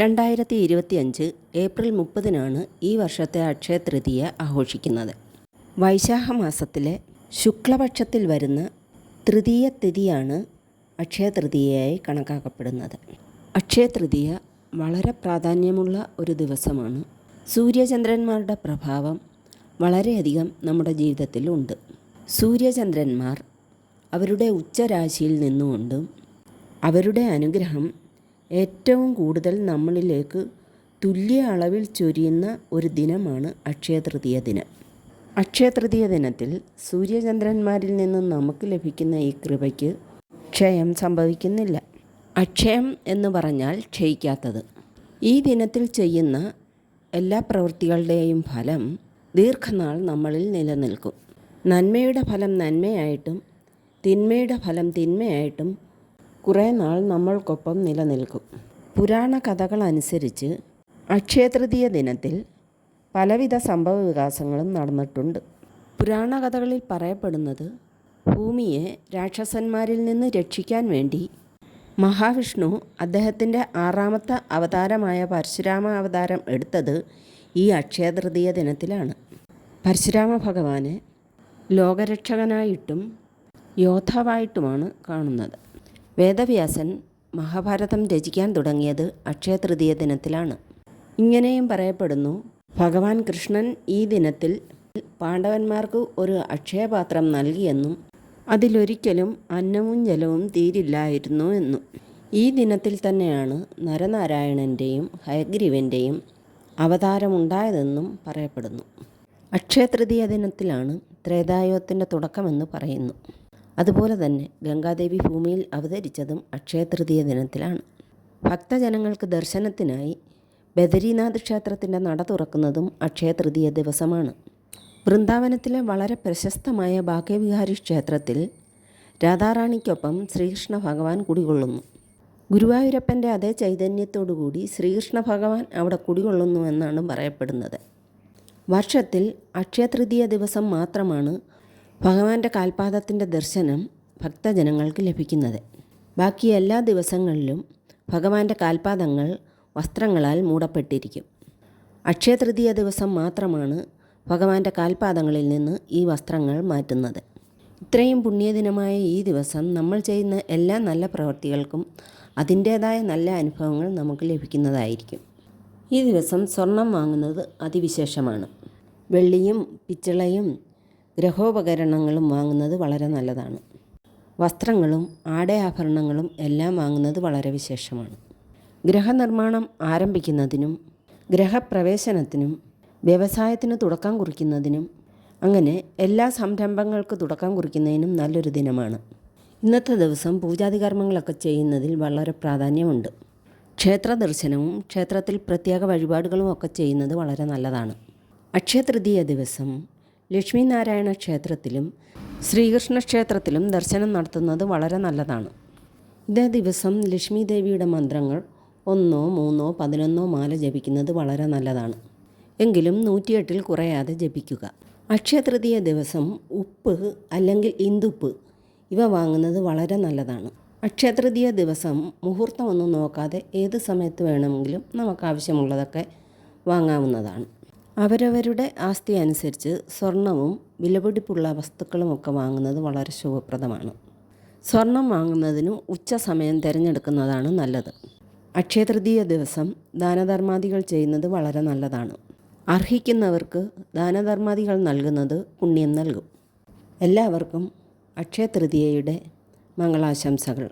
രണ്ടായിരത്തി ഇരുപത്തിയഞ്ച് ഏപ്രിൽ മുപ്പതിനാണ് ഈ വർഷത്തെ അക്ഷയ തൃതീയ ആഘോഷിക്കുന്നത്. വൈശാഖ മാസത്തിലെ ശുക്ലപക്ഷത്തിൽ വരുന്ന തൃതീയ തിഥിയാണ് അക്ഷയ തൃതീയയായി കണക്കാക്കപ്പെടുന്നത്. അക്ഷയ തൃതീയ വളരെ പ്രാധാന്യമുള്ള ഒരു ദിവസമാണ്. സൂര്യചന്ദ്രന്മാരുടെ പ്രഭാവം വളരെയധികം നമ്മുടെ ജീവിതത്തിൽ ഉണ്ട്. സൂര്യചന്ദ്രന്മാർ അവരുടെ ഉച്ചരാശിയിൽ നിന്നുകൊണ്ടും അവരുടെ അനുഗ്രഹം ഏറ്റവും കൂടുതൽ നമ്മളിലേക്ക് തുല്യ അളവിൽ ചൊരിയുന്ന ഒരു ദിനമാണ് അക്ഷയതൃതീയ ദിനം. അക്ഷയതൃതീയ ദിനത്തിൽ സൂര്യചന്ദ്രന്മാരിൽ നിന്നും നമുക്ക് ലഭിക്കുന്ന ഈ കൃപയ്ക്ക് ക്ഷയം സംഭവിക്കുന്നില്ല. അക്ഷയം എന്ന് പറഞ്ഞാൽ ക്ഷയിക്കാത്തത്. ഈ ദിനത്തിൽ ചെയ്യുന്ന എല്ലാ പ്രവൃത്തികളുടെയും ഫലം ദീർഘനാൾ നമ്മളിൽ നിലനിൽക്കും. നന്മയുടെ ഫലം നന്മയായിട്ടും തിന്മയുടെ ഫലം തിന്മയായിട്ടും കുറേ നാൾ നമ്മൾക്കൊപ്പം നിലനിൽക്കും. പുരാണ കഥകൾ അനുസരിച്ച് അക്ഷയതൃതീയ ദിനത്തിൽ പലവിധ സംഭവ വികാസങ്ങളും നടന്നിട്ടുണ്ട്. പുരാണ കഥകളിൽ പറയപ്പെടുന്നത് ഭൂമിയെ രാക്ഷസന്മാരിൽ നിന്ന് രക്ഷിക്കാൻ വേണ്ടി മഹാവിഷ്ണു അദ്ദേഹത്തിന്റെ ആറാമത്തെ അവതാരമായ പരശുരാമ അവതാരം എടുത്തത് ഈ അക്ഷയതൃതീയ ദിനത്തിലാണ്. പരശുരാമ ഭഗവാനെ ലോകരക്ഷകനായിട്ടും യോദ്ധാവായിട്ടുമാണ് കാണുന്നത്. വേദവ്യാസൻ മഹാഭാരതം രചിക്കാൻ തുടങ്ങിയത് അക്ഷയതൃതീയ ദിനത്തിലാണ്. ഇങ്ങനെയും പറയപ്പെടുന്നു ഭഗവാൻ കൃഷ്ണൻ ഈ ദിനത്തിൽ പാണ്ഡവന്മാർക്ക് ഒരു അക്ഷയപാത്രം നൽകിയെന്നും അതിലൊരിക്കലും അന്നവും ജലവും തീരില്ലായിരുന്നു എന്നും. ഈ ദിനത്തിൽ തന്നെയാണ് നരനാരായണന്റെയും ഹയഗ്രീവന്റെയും അവതാരമുണ്ടായതെന്നും പറയപ്പെടുന്നു. അക്ഷയതൃതീയ ദിനത്തിലാണ് ത്രേതായുഗത്തിന്റെ തുടക്കമെന്ന് പറയുന്നു. അതുപോലെ തന്നെ ഗംഗാദേവി ഭൂമിയിൽ അവതരിച്ചതും അക്ഷയതൃതീയ ദിനത്തിലാണ്. ഭക്തജനങ്ങൾക്ക് ദർശനത്തിനായി ബദരീനാഥ് ക്ഷേത്രത്തിന്റെ നട തുറക്കുന്നതും അക്ഷയതൃതീയ ദിവസമാണ്. വൃന്ദാവനത്തിലെ വളരെ പ്രശസ്തമായ ഭാഗ്യവിഹാരി ക്ഷേത്രത്തിൽ രാധാറാണിക്കൊപ്പം ശ്രീകൃഷ്ണ ഭഗവാൻ കുടികൊള്ളുന്നു. ഗുരുവായൂരപ്പന്റെ അതേ ചൈതന്യത്തോടുകൂടി ശ്രീകൃഷ്ണ ഭഗവാൻ അവിടെ കുടികൊള്ളുന്നു എന്നാണ് പറയപ്പെടുന്നത്. വർഷത്തിൽ അക്ഷയതൃതീയ ദിവസം മാത്രമാണ് ഭഗവാന്റെ കാൽപാദത്തിന്റെ ദർശനം ഭക്തജനങ്ങൾക്ക് ലഭിക്കുന്നത്. ബാക്കി എല്ലാ ദിവസങ്ങളിലും ഭഗവാന്റെ കാൽപാദങ്ങൾ വസ്ത്രങ്ങളാൽ മൂടപ്പെട്ടിരിക്കും. അക്ഷയതൃതീയ ദിവസം മാത്രമാണ് ഭഗവാന്റെ കാൽപാദങ്ങളിൽ നിന്ന് ഈ വസ്ത്രങ്ങൾ മാറ്റുന്നത്. ഇത്രയും പുണ്യദിനമായ ഈ ദിവസം നമ്മൾ ചെയ്യുന്ന എല്ലാ നല്ല പ്രവൃത്തികൾക്കും അതിന്റേതായ നല്ല അനുഭവങ്ങൾ നമുക്ക് ലഭിക്കുന്നതായിരിക്കും. ഈ ദിവസം സ്വർണം വാങ്ങുന്നത് അതിവിശേഷമാണ്. വെള്ളിയും പിച്ചളയും ഗ്രഹോപകരണങ്ങളും വാങ്ങുന്നത് വളരെ നല്ലതാണ്. വസ്ത്രങ്ങളും ആടയാഭരണങ്ങളും എല്ലാം വാങ്ങുന്നത് വളരെ വിശേഷമാണ്. ഗ്രഹനിർമ്മാണം ആരംഭിക്കുന്നതിനും ഗ്രഹപ്രവേശനത്തിനും വ്യവസായത്തിന് തുടക്കം കുറിക്കുന്നതിനും അങ്ങനെ എല്ലാ സംരംഭങ്ങൾക്ക് തുടക്കം കുറിക്കുന്നതിനും നല്ലൊരു ദിനമാണ്. ഇന്നത്തെ ദിവസം പൂജാതി കർമ്മങ്ങളൊക്കെ ചെയ്യുന്നതിൽ വളരെ പ്രാധാന്യമുണ്ട്. ക്ഷേത്ര ദർശനവും ക്ഷേത്രത്തിൽ പ്രത്യേക വഴിപാടുകളും ഒക്കെ ചെയ്യുന്നത് വളരെ നല്ലതാണ്. അക്ഷയതൃതീയ ദിവസം ലക്ഷ്മി നാരായണ ക്ഷേത്രത്തിലും ശ്രീകൃഷ്ണ ക്ഷേത്രത്തിലും ദർശനം നടത്തുന്നത് വളരെ നല്ലതാണ്. ഇതേ ദിവസം ലക്ഷ്മി ദേവിയുടെ മന്ത്രങ്ങൾ ഒന്നോ മൂന്നോ പതിനൊന്നോ മാല ജപിക്കുന്നത് വളരെ നല്ലതാണ്. എങ്കിലും നൂറ്റിയെട്ടിൽ കുറയാതെ ജപിക്കുക. അക്ഷയതൃതീയ ദിവസം ഉപ്പ് അല്ലെങ്കിൽ ഇന്ദുപ്പ് ഇവ വാങ്ങുന്നത് വളരെ നല്ലതാണ്. അക്ഷയതൃതീയ ദിവസം മുഹൂർത്തമൊന്നും നോക്കാതെ ഏത് സമയത്ത് വേണമെങ്കിലും നമുക്ക് ആവശ്യമുള്ളതൊക്കെ വാങ്ങാവുന്നതാണ്. അവരവരുടെ ആസ്തി അനുസരിച്ച് സ്വർണവും വിലപിടിപ്പുള്ള വസ്തുക്കളുമൊക്കെ വാങ്ങുന്നത് വളരെ ശുഭപ്രദമാണ്. സ്വർണം വാങ്ങുന്നതിനും ഉച്ച സമയം തിരഞ്ഞെടുക്കുന്നതാണ് നല്ലത്. അക്ഷയതൃതീയ ദിവസം ദാനധർമാദികൾ ചെയ്യുന്നത് വളരെ നല്ലതാണ്. അർഹിക്കുന്നവർക്ക് ദാനധർമാദികൾ നൽകുന്നത് പുണ്യം നൽകും. എല്ലാവർക്കും അക്ഷയതൃതീയയുടെ മംഗളാശംസകൾ.